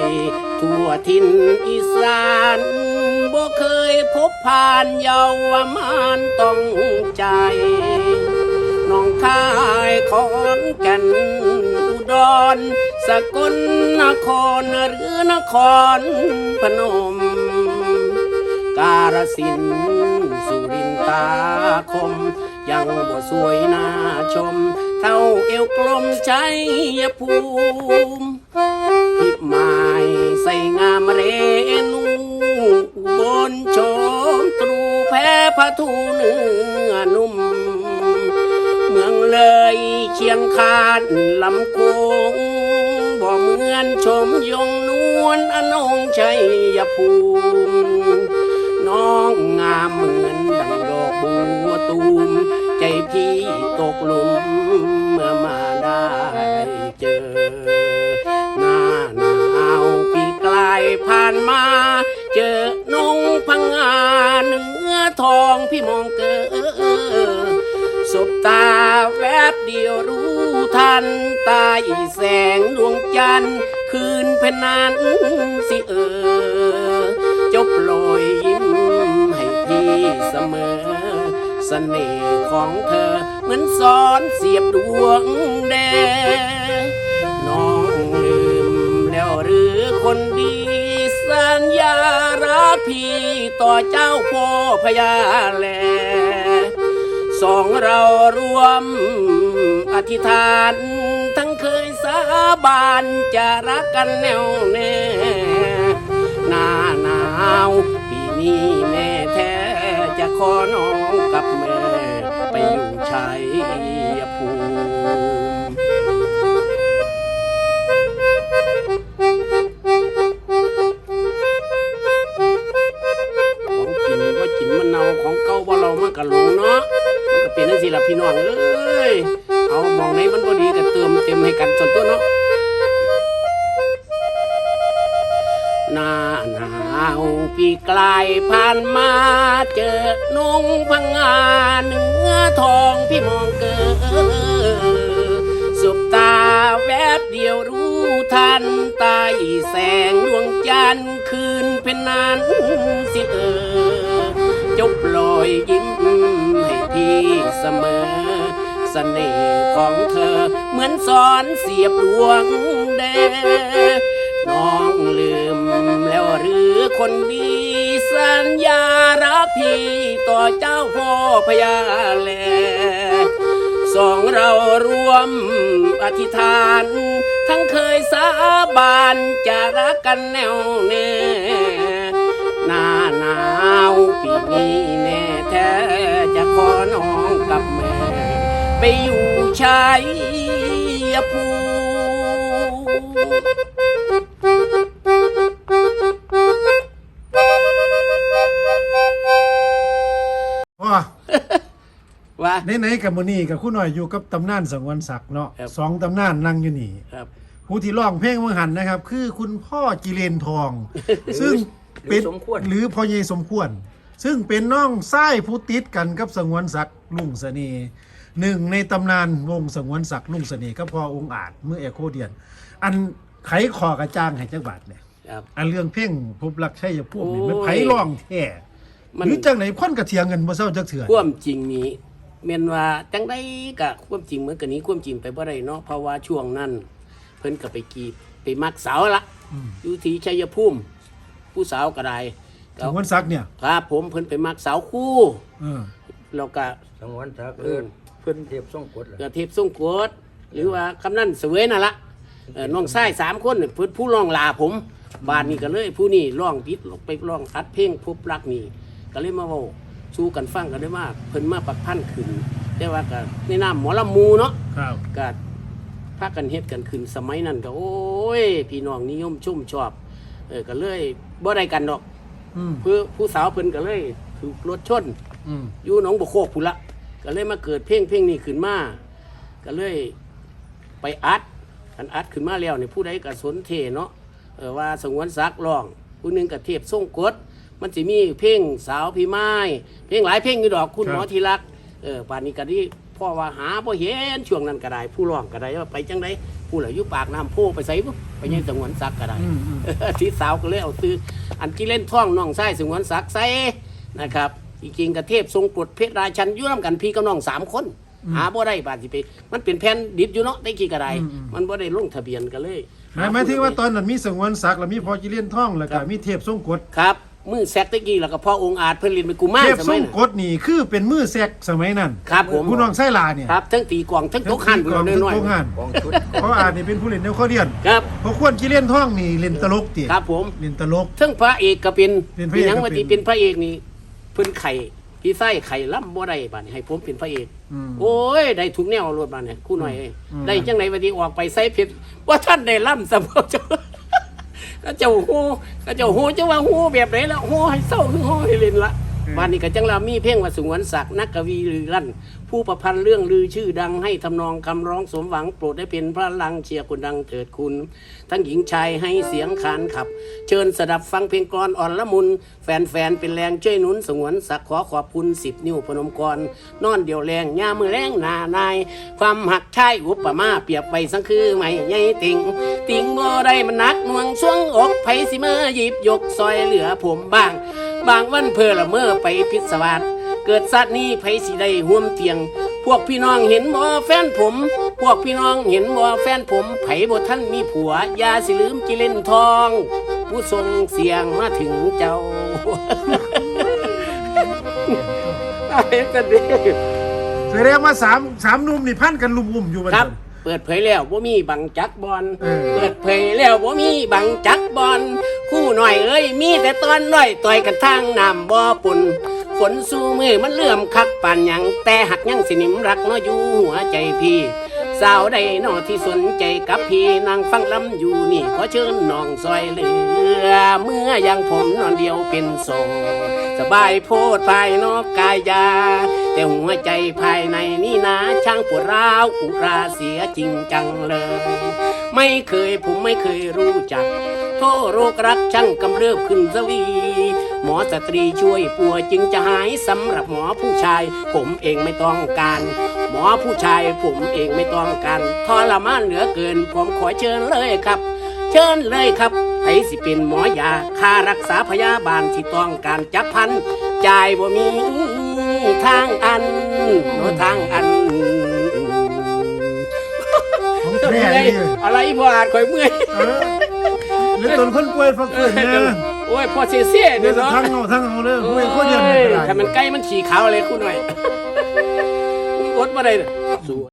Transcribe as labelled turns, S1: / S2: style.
S1: ไปทั่วถิ่นอีสานบ่เคยพบผ่านเยาวมานต้องใจน้องคายขอนแก่นอุดร สกลนครหรือนครพนม การสินธุ์สุรินทร์ตาคม ยังบ่สวยน่าชม เท่าเอวกลมชัยภูมิพิมา ส่งามเรนูบนโชมตรูแพ้พระทูเนื้อนุ่ม เมืองเลยเชียงคานลำโคงบ่เหมือนชมยงนวลอนงชัยภูมิน้องงามเหมือนดังดอกบัวตูม ใจพี่ตกหลุมันตาอีแสงดวงจันทร์คืนเพนนันสิเออจบโปรยยิ้มให้พี่เสมอเสน่ห์ของเธอเหมือนสอนเสียบดวงแดงน้องลืมแล้วหรือคนดีสัญญารักพี่ต่อเจ้าพ่อพญาแล สองเรารวม อธิษฐาน ทั้งเคยสาบานจะรักกันแน่วแน่หน้าหนาวปีนี้แม่แท้จะขอน้องกับแม่ไปอยู่ชัยภูมิของกินว่ากินมันเนาของเก่าว่าเรามันก็หลงเนาะมันก็เป็นนั่น สิล่ะพี่น้องเอ้ยเอามองไหนมันบ่ดีก็เติมเต็มให้กันส่วนตัวเนาะหน้าหนาวปีกลายผ่านมาเจอนงพังงาเนื้อทองพี่มองเกิดสบตาแวบเดียวรู้ทันตาอีแสงดวงจันทร์คืนเป็นนั้นสิเออจบลอยยิ้มให้พี่ เสมอเสน่ห์ของเธอ เหมือนสอนเสียบดวงแดงน้องลืมแล้วหรือคนดี สัญญารักพี่ต่อเจ้าพ่อพญาแลสองเรารวมอธิษฐาน ทั้งเคยสาบานจะรักกันแน่วแน่หน้าหนาวปีนี้แน่แท้จะขอน้อง กับแม่ ไปอยู่ชัยภูมิ
S2: ว่า
S1: ว่า
S2: ไหนๆกับมือนี้กับคุณหน่อยอยู่กับตำนานสังวนศักดิ์เนาะ
S1: ครับ
S2: สองตำนานนั่งอยู่นี่
S1: ครับ
S2: ผู้ที่ร้องเพลงมังหันนะครับ คือคุณพ่อกิเลนทอง ซึ่งเป็น
S3: หรือสมควร
S2: หรือพ่อเยสมควร ซึ่งเป็นน้องไส้ผู้ติดกันกับสงวนศักดิ์ลุงเสน่ห์หนึ่งในตำนานวงสงวนศักดิ์ลุงเสน่ห์ก็พอองค์อาจเมื่อเอโคเดียน อันไขคอกระจ้างให้จักบาทเนี่ย
S1: ครับ
S2: อันเรื่องเพลงพบรักใช่ยพวกนี่
S1: โอ้ย
S2: มันไผร้องแท้
S1: มัน
S2: หรือจังไหนคนกระเทียงเงินบ่เศร้าจักเถื่อ
S1: ความจริงนี้เมนว่าจังได้กะความจริงเหมือนกันนี้ความจริงไปบ่ได้เนาะเพราะว่าช่วงนั้น เพิ่นก็ไปกีบไปมักสาวละอยู่ที่ชัยภูมิผู้สาวก็ได้
S2: ส
S1: ก็
S2: งวนศักดิ์เนี่ย
S1: ครับ ผมเพิ่นไปมักสาวคู่
S2: เออ
S1: แล้วก็
S3: สังวนสัก
S1: เอ
S3: เอิ
S1: อ
S3: นเพิ่นเทียบส่งกดเหรอ
S1: กระเทพส่งกดหรือว่ากำนันเสวยนั่นละเออน้องชายสามคนเนี่ยเพิ่นผู้ร้องลาผมบ้านนี้ก็เลย ผู้นี้ร้องผิดไปร้องอัดเพลงพบรักนี่ก็เลยมาเว้าสู้กันฟังกันได้ว่าเพิ่นมาปักพันขึ้นแต่ว่าก็ในนามหมอลำมูเนาะ
S2: ครับ
S1: ก็พากันเฮ็ดกันขึ้นสมัยนั้นก็โอ้ย พี่น้องนิยมชุ่มชอบ เออก็เลยบ่ได้กันดอก
S2: อืม
S1: เพื่อผู้สาวเพิ่นก็เลยถูกรถชน
S2: อืม
S1: อยู่หนองบัวโคกพุ่นละก็เลยมาเกิดเพลงเพลงนี้ขึ้นมาก็เลยไปอัดอันอัดขึ้นมาแล้วเนี่ยผู้ใดก็สนเทเนาะเออว่าสงวนศักดิ์ร้องผู้หนึงก็เทพส่งกดมันสิมีเพลงสาวพี่ไม้เพลงหลายเพลงอยู่ดอกคุณ
S2: ครับ
S1: หมอทีรักเออป่านนี้ก็ที่พ่อว่าหาบ่เห็นช่วงนั้นก็ได้ผู้ร้องก็ได้ว่าไปจังได ผู้เหลืออยู่ปากน้ำโพไปใส่ปุ๊บไปยังสงวนสักก็ได้
S2: อืมอืม
S1: ที่สาวก็เลยเอาซื้ออันที่เล่นท่องน้องไส้สงวนสักใส่นะครับจริงๆกระเทพทรงกรดเพชรราชันอยุ่นำกันพี่กับน้องสามคน หาบ่ได้บาดสิไป มันเป็นแผ่นดิบอยู่เนาะได้กี่กระไดมันบ่ได้ลงทะเบียนกันเลย
S2: หมายหมายถึงว่าตอนนั้นมีสงวนศักดิ์แล้วมีพอจิเลียนท่องแล้วก็มีเทพทรงกฎ
S1: ครับ มือแซกตะกี้แล้วก็พ่อองค์อาจเพิ่นเรียนเป็นกุมาร
S2: เทพ
S1: ส
S2: ทร
S1: มัย
S2: ง
S1: นั้น
S2: กฎนี่คือเป็นมือแซกสมัยนั้น
S1: ครับผม
S2: ผู้น้องไส้ลาเนี่ย
S1: ครับทั้งตีกลองทั้งตกหัน
S2: ก
S1: พุ่น
S2: อง
S1: เอา
S2: ทุก
S1: น้อย
S2: โรงงาน
S3: กองชุด
S2: เพราะอาจนี่เป็นผู้เล่นแนวข้อเดียน
S1: ๆครับ
S2: เพราะควรจิเลียนท่องนี่เล่นตลกติ
S1: ครับผม
S2: เล่นตลก
S1: ทั้งพระเอกก็เป็น
S2: เป็นพระเอก
S1: หยัง
S2: ก็
S1: ว่า
S2: เป็น
S1: ที่เป็นพระเอกนี่เพิ่นไข่พี่ไส้ไข่ล่ำบ่ได้บาดนี้ให้ผมเป็นพระเอก
S2: อืม
S1: โอ้ยได้ทุกแนวรถมาเนี่ยคู่หน่อยเอ้ย
S2: อืม
S1: ได้จังไหนวันนี้ออกไปไซเพชรว่าท่านได้ล่ำสำหรับเจ้า ก็เจ้าฮู้ก็เจ้าฮู้จะว่าฮู้แบบไหนละฮู้ให้เศร้าคือฮู้ให้เล่นละ วันนี้ก็จังเรามีเพลงว่าสงวนศักดิ์นักกวีลือลั่น ผู้ประพันธ์เรื่องลือชื่อดังให้ทำนองคำร้องสมหวังโปรดได้เป็นพระลังเชียร์คนดังเถิดคุณ ทั้งหญิงชายให้เสียงขานขับ เชิญสดับฟังเพลงกลอนอ่อนละมุน แฟนๆเป็นแรงช่วยหนุนสงวนสักดิ์ขอขอบคุณสิบนิ้วพนมกรนอนเดียวแรงย่ามือแรงหนานาย ความหักชายอุปมาเปรียบไปสังคือไม่ใหญ่ติงติงบ่ได้มันนักหน่วงช่วงอกไผสิเมอหยิบยกซอยเหลือผมบ้าง บางวันเพอละเมื่อไปพิศวาสเกิดสัตว์นี้ไผสิได้ห่วมเตียง พวกพี่น้องเห็นบ่แฟนผม พวกพี่น้องเห็นบ่แฟนผม ไผบ่ท่านมีผัวอย่าสิลืมกิเลนทอง ผู้ทรงเสียงมาถึงเจ้าเห็นกันดิ
S2: แสดงว่าสามสามหนุ่มนี่พันกันลุมอุ่มอยู่บัด
S1: ครับ
S2: นี้
S1: เปิดเผยแล้วบ่มีบังจักบอล
S2: เออ
S1: เปิดเผยแล้วบ่มีบังจักบอล คู่หน่อยเอ้ยมีแต่ตอนน้อยต่อยกันทางน้ำบ่อปุ่นฝนสู้มือมันเลื่อมคักปานหยังแต่หักยังสินิมรักเนาะอยู่หัวใจพี่ สาวใดเนอที่สนใจกับพี่นางฟังลำอยู่นี่ขอเชิญน้องซอยเหลือ เมื่อยังผมนอนเดียวเป็นโสดสบายโพดภายนอกกายยาแต่หัวใจภายในนี่นะช่างปวดร้าวอุราเสียจริงจังเลย ไม่เคยผมไม่เคยรู้จัก โทษโรครักช่างกำเริบขึ้นสวี หมอสตรีช่วยปัวจึงจะหายสำหรับหมอผู้ชาย ผมเองไม่ต้องการ หมอผู้ชายผมเองไม่ต้องการทรมานเหลือเกิน ผมขอเชิญเลยครับ เชิญเลยครับไผสิเป็นหมอยาค่ารักษาพยาบาลที่ต้องการจับพันจ่ายบ่มีทางอันโนทางอัน
S2: ของแท้
S1: อะไร
S2: นี่
S1: อะไรบ่อาจข่อยเมื่อย
S2: เออหรือตนคนป่วยฟักเพิ่นเนี่ย
S1: โอ้ยพอเสียเสีย
S2: เดี๋
S1: เดี๋
S2: ย
S1: ยวว
S2: จะ
S1: เนาะ
S2: ทั้งเอาทั้งเอาเลย
S1: โอ้
S2: ย
S1: ย
S2: คนเดียวเนี่ยก็ได้
S1: ถ้ามันใกล้มันฉี่ขาวอะไรคุณหน่อยอดมาได้สู้